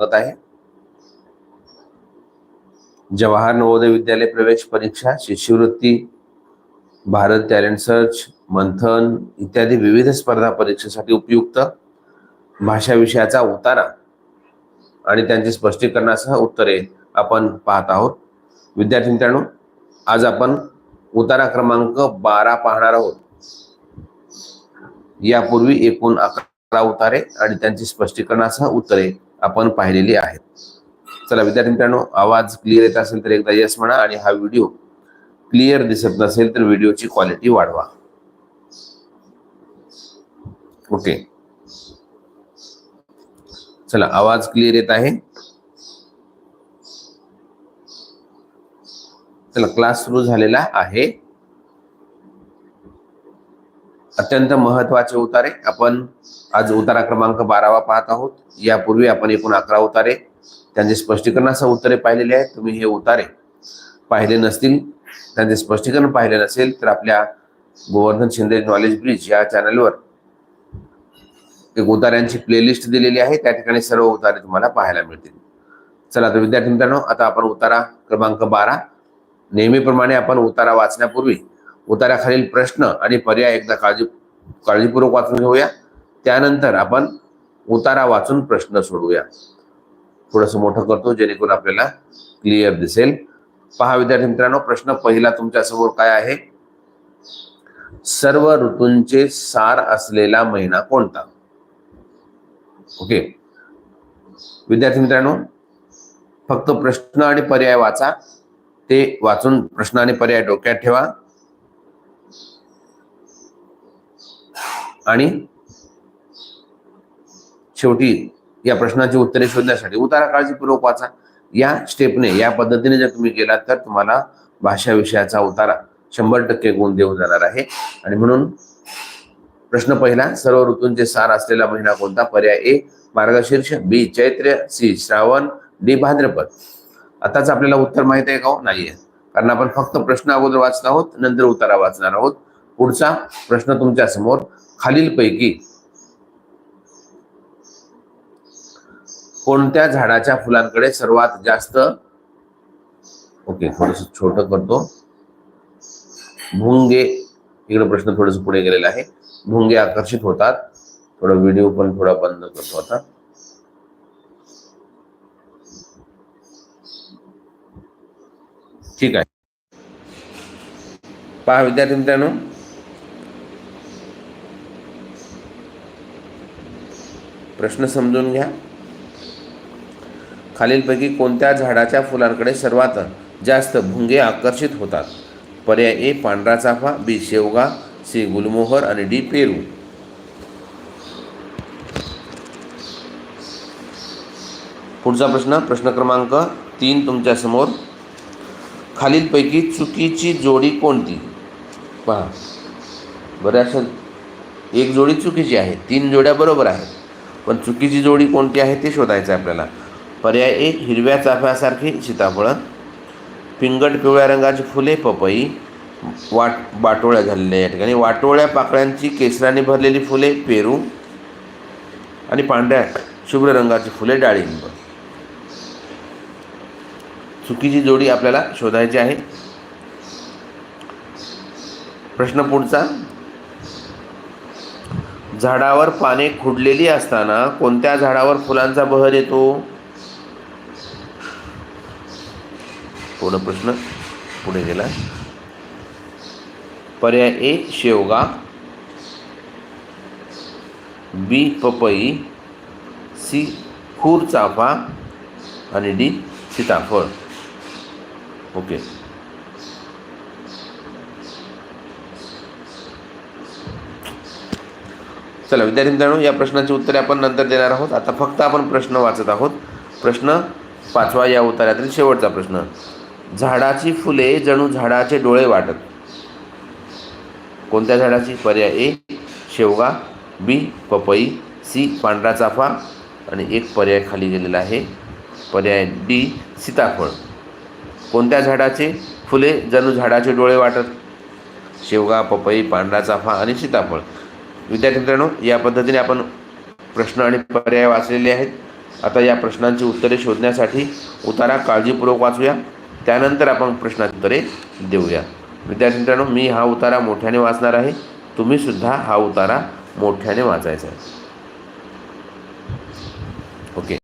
स्वागत आहे जवाहर नवोदय विद्यालय प्रवेश परीक्षा शिष्यवृत्ती भारत टॅलेंट सर्च मंथन इत्यादी विविध स्पर्धा परीक्षेसाठी उपयुक्त भाषा विषयाचा उतारा आणि त्यांचे स्पष्टीकरणासह उत्तरे आपण पाहत आहोत. विद्यार्थी मित्रांनो आज आपण उतारा क्रमांक बारा पाहणार आहोत. यापूर्वी एकूण अकरा उतारे आणि त्यांची स्पष्टीकरणासह उत्तरे आपण पाहिलेली आहेत. चला विद्यार्थी मित्रांनो आवाज क्लिअर येत असेल तर एकदा यस म्हणा आणि हा व्हिडिओ क्लिअर दिसत नसेल तर व्हिडिओची क्वालिटी वाढवा. ओके चला आवाज क्लिअर येत आहे. चला क्लास सुरू झालेला आहे. अत्यंत महत्त्वाचे उतारे. आपण आज उतारा क्रमांक बारावा पाहत आहोत. यापूर्वी आपण एकूण अकरा उतारे. त्यांचे स्पष्टीकरणासह उत्तरे पाहिलेले आहेत. तुम्ही हे उतारे पाहिले नसतील त्यांचे स्पष्टीकरण पाहिले नसेल तर आपल्या गोवर्धन शिंदे नॉलेज ब्रिज या चॅनलवर एक उतार्यांची प्लेलिस्ट दिलेली आहे. त्या ठिकाणी सर्व उतारे तुम्हाला पाहायला मिळतील. चला तर विद्यार्थी मित्रांनो आता आपण उतारा क्रमांक बारा. नेहमीप्रमाणे आपण उतारा वाचण्यापूर्वी उताराखालील प्रश्न आणि पर्याय एकदा काळजी काळजीपूर्वक वाचून घेऊया. त्यानंतर आपण उतारा वाचून प्रश्न सोडवूया. थोडस मोठं करतो जेणेकरून आपल्याला क्लिअर दिसेल. पहा विद्यार्थी मित्रांनो प्रश्न पहिला तुमच्यासमोर काय आहे? सर्व ऋतूंचे सार असलेला महिना कोणता? ओके. विद्यार्थी मित्रांनो फक्त प्रश्न आणि पर्याय वाचा. ते वाचून प्रश्न आणि पर्याय डोक्यात ठेवा. आणि शेवटी या प्रश्नाची उत्तरे शोधण्यासाठी उतारा काळजीपूर्वक वाचा. या स्टेपने या पद्धतीने जर तुम्ही गेलात तर तुम्हाला भाषा विषयाचा उतारा शंभर टक्के गुण देऊन जाणार आहे. आणि म्हणून प्रश्न पहिला सर्व ऋतूंचे सार असलेला महिना कोणता? पर्याय A Margashirsha B Chaitra C Shravan D भाद्रपद. आताच आपल्याला उत्तर माहीत आहे का हो? नाहीये. कारण आपण फक्त प्रश्न अगोदर वाचत आहोत नंतर उतारा वाचणार आहोत. पुढचा प्रश्न तुमच्यासमोर खालीलपैकी. कोणत्या झाडाच्या फुलांकडे सर्वात जास्त? ओके थोडस छोट करतो. भुंगे इकडे प्रश्न थोडस पुढे गेलेला आहे. भुंगे आकर्षित होतात. थोडा व्हिडिओ पण थोडा बंद करतो आता. ठीक आहे. पहा विद्यार्थी मित्रांनो प्रश्न समजून घ्या. खालीलपैकी कोणत्या झाडाच्या फुलांकडे सर्वात जास्त भुंगे आकर्षित होतात? पर्याय ए पांढरा चाफा बी शेवगा सी गुलमोहर आणि डी पेरू. पुढचा प्रश्न प्रश्न क्रमांक तीन तुमच्यासमोर खालीलपैकी चुकीची जोडी कोणती? पहा. बऱ्याचशा एक जोडी चुकीची आहे तीन जोड्या बरोबर आहेत. पण चुकीची जोडी कोणती आहे ते शोधायचं आहे आपल्याला. पर्याय एक हिरव्या चाफ्यासारखी सीताफळं पिंगट पिवळ्या रंगाची फुले पपई वाट वाटोळ्या झालेल्या या ठिकाणी. वाटोळ्या पाकळ्यांची केसराने भरलेली फुले पेरू आणि पांढऱ्या शुभ्र रंगाची फुले डाळिंब. चुकीची जोडी आपल्याला शोधायची आहे. प्रश्न पुढचा. झाडावर पाने खुडलेली असताना कोणत्या झाडावर फुलांचा बहर येतो? पूर्ण प्रश्न पुढे गेला. पर्याय ए शेवगा. बी पपई. सी खूर चाफा आणि डी सीताफळ. ओके. चला विद्यार्थी मित्रांनो या प्रश्नाची उत्तरे आपण नंतर देणार आहोत. आता फक्त आपण प्रश्न वाचत आहोत. प्रश्न पाचवा या उतार्यातील शेवटचा प्रश्न. झाडाची फुले जणू झाडाचे डोळे वाटत. कोणत्या झाडाची? पर्याय ए शेवगा बी पपई सी पांढरा चाफा आणि एक पर्याय खाली गेलेला आहे. पर्याय डी सीताफळ. कोणत्या झाडाचे? फुले जणू झाडाचे डोळे वाटत. शेवगा पपई पांढरा चाफा आणि सीताफळ. विद्यार्थी मित्रांनो या पद्धतीने आपण प्रश्न आणि पर्याय वाचलेले आहेत. आता या प्रश्नांची उत्तरे शोधण्यासाठी उतारा काळजीपूर्वक वाचूया. त्यानंतर आपण प्रश्नाची उत्तरे देऊया. विद्यार्थी मित्रांनो मी हा उतारा मोठ्याने वाचणार आहे. तुम्ही सुद्धा हा उतारा मोठ्याने वाचायचा आहे. ओके.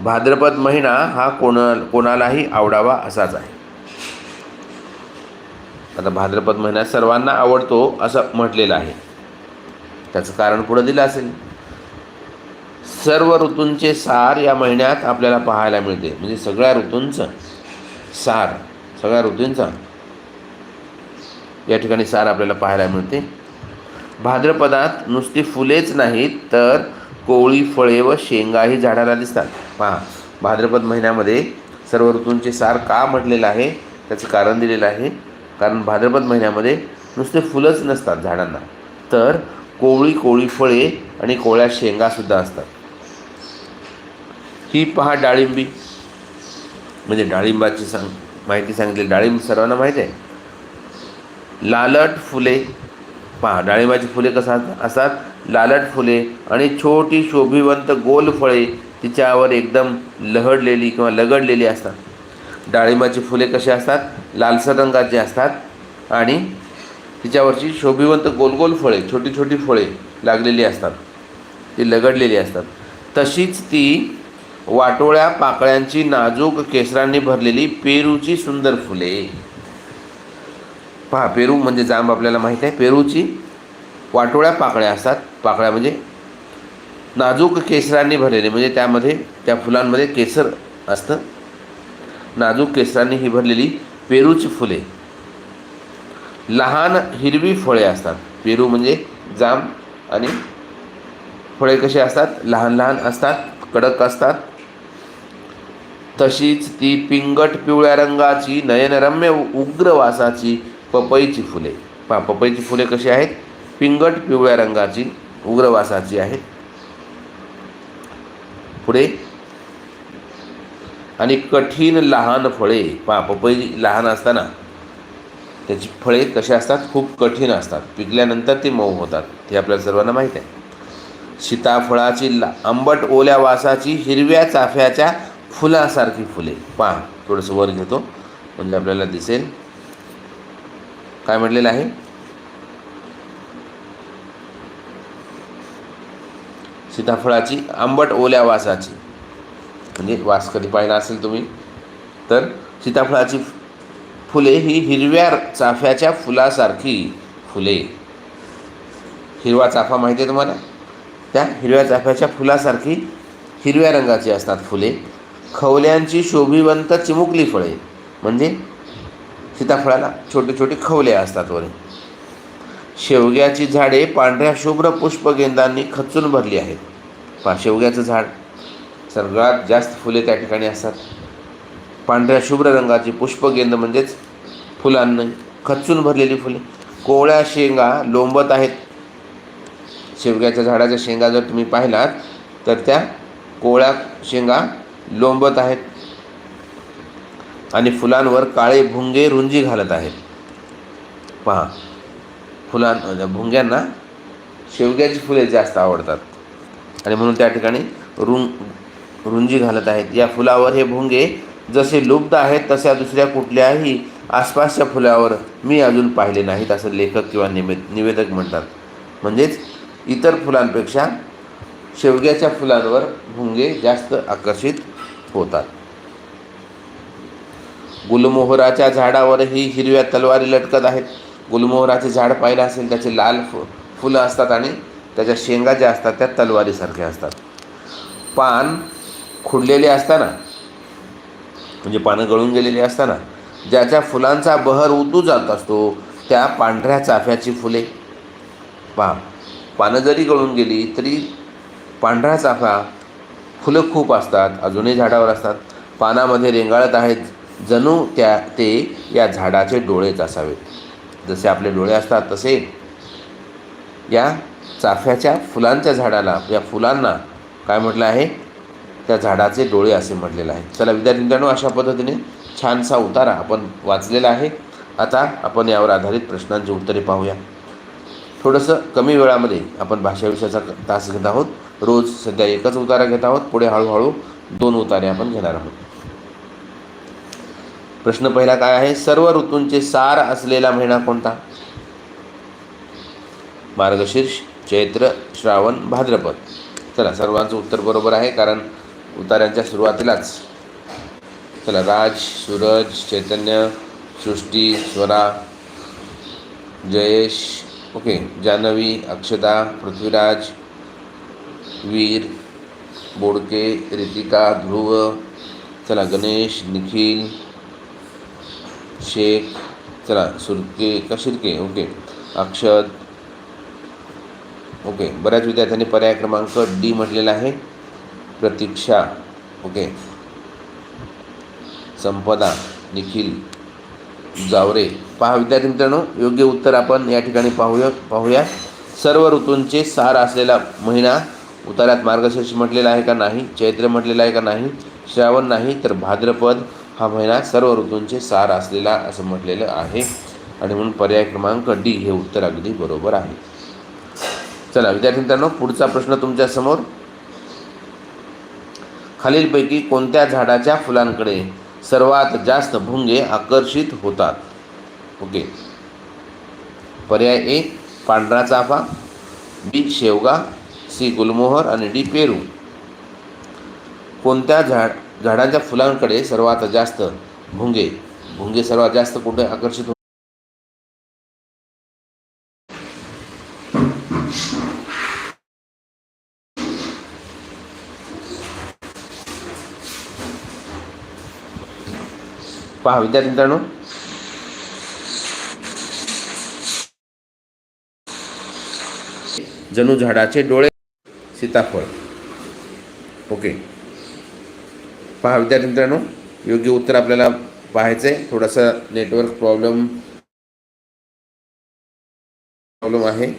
भाद्रपद महिना हा कोणा कोणालाही आवडावा असाच आहे. आता भाद्रपद महिना सर्वांना आवडतो असं म्हटलेलं आहे. त्याचं कारण पुढं दिलं असेल. सर्व ऋतूंचे सार या महिन्यात आपल्याला पाहायला मिळते. म्हणजे सगळ्या ऋतूंचं सार सगळ्या ऋतूंचा या ठिकाणी सार आपल्याला पाहायला मिळते. भाद्रपदात नुसती फुलेच नाहीत तर कोळी फळे व शेंगाही झाडाला दिसतात. पहा भाद्रपद महिन्यामध्ये सर्व ऋतूंचे सार का म्हटलेलं आहे? त्याचं कारण दिलेलं आहे. कारण भाद्रपद महिन्यामध्ये नुसते फुलंच नसतात झाडांना. तर कोवळी कोळी फळे आणि कोवळ्या शेंगासुद्धा असतात. ही पहा डाळिंबी. म्हणजे डाळिंबाची सांग माहिती सांगितली. डाळिंब सर्वांना माहीत आहे? लालट फुले. पहा डाळिंबाची फुले कसं असतात? लालट फुले आणि छोटी शोभिवंत गोल फळे तिच्यावर एकदम लहडलेली किंवा लगडलेली असतात. डाळिंबाची फुले कशी असतात? लालसर रंगाची असतात आणि तिच्यावरची शोभिवंत गोल गोल फळे छोटी छोटी फळे लागलेली असतात. ती लगडलेली असतात. तशीच ती वाटोळ्या पाकळ्यांची नाजूक केसरांनी भरलेली पेरूची सुंदर फुले. पहा पेरू म्हणजे जांब आपल्याला माहीत आहे. पेरूची वाटोळ्या पाकळ्या असतात. पाकळ्या म्हणजे नाजूक केसरांनी भरलेली म्हणजे त्यामध्ये त्या फुलांमध्ये केसर असतं. नाजूक केसरांनी ही भरलेली पेरूची फुले. लहान हिरवी फळे असतात. पेरू म्हणजे जांब आणि फळे कशी असतात? लहान लहान असतात कडक असतात. तशीच ती पिंगट पिवळ्या रंगाची नयनरम्य उग्र वासाची पपईची फुले. पा पपईची फुले कशी आहेत? पिंगट पिवळ्या रंगाची उग्र वासाची आहेत. पुढे. आणि कठीण लहान फळे. पा पपई लहान असताना त्याची फळे कशी असतात? खूप कठीण असतात. पिकल्यानंतर ते मऊ होतात. हे आपल्याला सर्वांना माहीत आहे. सीताफळाची ला आंबट ओल्या वासाची हिरव्या चाफ्याच्या फुलासारखी फुले. पहा थोडंसं वर घेतो. म्हणजे आपल्याला दिसेल. काय म्हटलेलं आहे? सीताफळाची आंबट ओल्या वासाची. म्हणजे वास कधी पाहिला असेल तुम्ही? तर सीताफळाची फुले ही हिरव्या चाफ्याच्या फुलासारखी फुले. हिरवा चाफा माहिती आहे तुम्हाला? त्या हिरव्या चाफ्याच्या फुलासारखी हिरव्या रंगाची असतात फुले. खवल्यांची शोभिवंत चिमुकली फळे. म्हणजे सीताफळाला छोटे छोटे खवले असतात वर. शेवग्याची झाडे पांढऱ्या शुभ्र पुष्पगेंदांनी खचून भरली आहेत. पहा शेवग्याचं झाड. सर्वात जास्त फुले त्या ठिकाणी असतात. पांढऱ्या शुभ्र रंगाची पुष्पगेंद म्हणजेच फुलांनी खचून भरलेली फुले. कोवळ्या शेंगा लोंबत आहेत. शेवग्याच्या झाडाच्या शेंगा जर तुम्ही पाहिलात तर त्या कोवळ्या शेंगा लोंबत आहेत. आणि फुलांवर काळे भुंगे रुंजी घालत आहेत. पहा फुलां भुंग्यांना शेवग्याची फुले जास्त आवडतात. आणि म्हणून त्या ठिकाणी रुं रुंजी घालत आहेत. या फुलावर हे भुंगे जसे लुप्त आहेत तशा दुसऱ्या कुठल्याही आसपासच्या फुलावर मी अजून पाहिले नाहीत असं लेखक किंवा निवे निवेदक म्हणतात. म्हणजेच इतर फुलांपेक्षा शेवग्याच्या फुलांवर भुंगे जास्त आकर्षित होतात. गुलमोहराच्या झाडावरही हिरव्या तलवारी लटकत आहेत. गुलमोहराचे झाड पाहिलं असेल त्याचे लाल फु फुलं असतात आणि त्याच्या शेंगा ज्या असतात त्या तलवारीसारख्या असतात. पान खुडलेले असताना म्हणजे पानं गळून गेलेली असताना ज्याच्या फुलांचा बहर उतू जात असतो त्या पांढऱ्या चाफ्याची फुले. पहा पानं जरी गळून गेली तरी पांढरा चाफा फुलं खूप असतात अजूनही झाडावर असतात. पानामध्ये रेंगाळत आहेत जणू त्या ते या झाडाचे डोळेच असावेत जसे आपले डोळे असतात तसे या चाफ्याच्या फुलांच्या झाडाला या फुलांना काय म्हटलं आहे? त्या झाडाचे डोळे असे म्हटलेलं आहे. चला विद्यार्थी मित्रांनो अशा पद्धतीने छानसा उतारा आपण वाचलेला आहे. आता आपण यावर आधारित प्रश्नांची उत्तरे पाहूया. थोडंसं कमी वेळामध्ये आपण भाषाविषयाचा तास घेत आहोत. रोज सध्या एकच उतारा घेत आहोत. पुढे हळूहळू दोन उतारे आपण घेणार आहोत. प्रश्न पहिला काय आहे? सर्व ऋतूंचे सार असलेला महिना कोणता? मार्गशीर्ष चैत्र श्रावण भाद्रपद. चला सर्वांचं उत्तर बरोबर आहे कारण उतार्यांच्या सुरुवातीलाच चला राज, सूरज, चैतन्य, सृष्टि, स्वरा, जयेश, ओके जान्हवी अक्षता पृथ्वीराज, वीर, बोडके, रितिका, ध्रुव, चला गणेश, निखिल, शेख, चला सुरके का शिरके ओके अक्षत ओके, बऱ्याच विद्यार्थ्यांनी पर्याय क्रमांक डी म्हटलेला आहे. प्रतीक्षा, ओके. संपदा निखिल जावरे. पहा विद्यार्थी मित्रांनो योग्य उत्तर आपण या ठिकाणी पाहूया पाहूया. सर्व ऋतूंचे सार असलेला महिना उतारात मार्गशीर्ष म्हटलेला आहे का नाही चैत्र म्हटलेला आहे का नाही श्रावण नाही तर भाद्रपद हा महिना सर्व ऋतूंचे सार असलेला असं म्हटलेलं आहे. आणि म्हणून पर्याय क्रमांक डी हे उत्तर अगदी बरोबर आहे. चला विद्यार्थी मित्रांनो पुढचा प्रश्न तुमच्यासमोर खालीलपैकी कोणत्या झाडाच्या फुलांकडे सर्वात जास्त भुंगे आकर्षित होतात. ओके. पर्याय ए पांढरा चाफा. बी शेवगा. सी गुलमोहर. आणि डी पेरू. कोणत्या झाड झाडांच्या फुलांकडे सर्वात जास्त भुंगे? भुंगे सर्वात जास्त कुठे आकर्षित पहा विद्यार्थी मित्रांनो. जणू झाडाचे डोळे सीताफळ. ओके. पहा विद्यार्थी मित्रांनो योग्य उत्तर आपल्याला पाहायचं आहे थोडासा नेटवर्क प्रॉब्लेम प्रॉब्लेम आहे.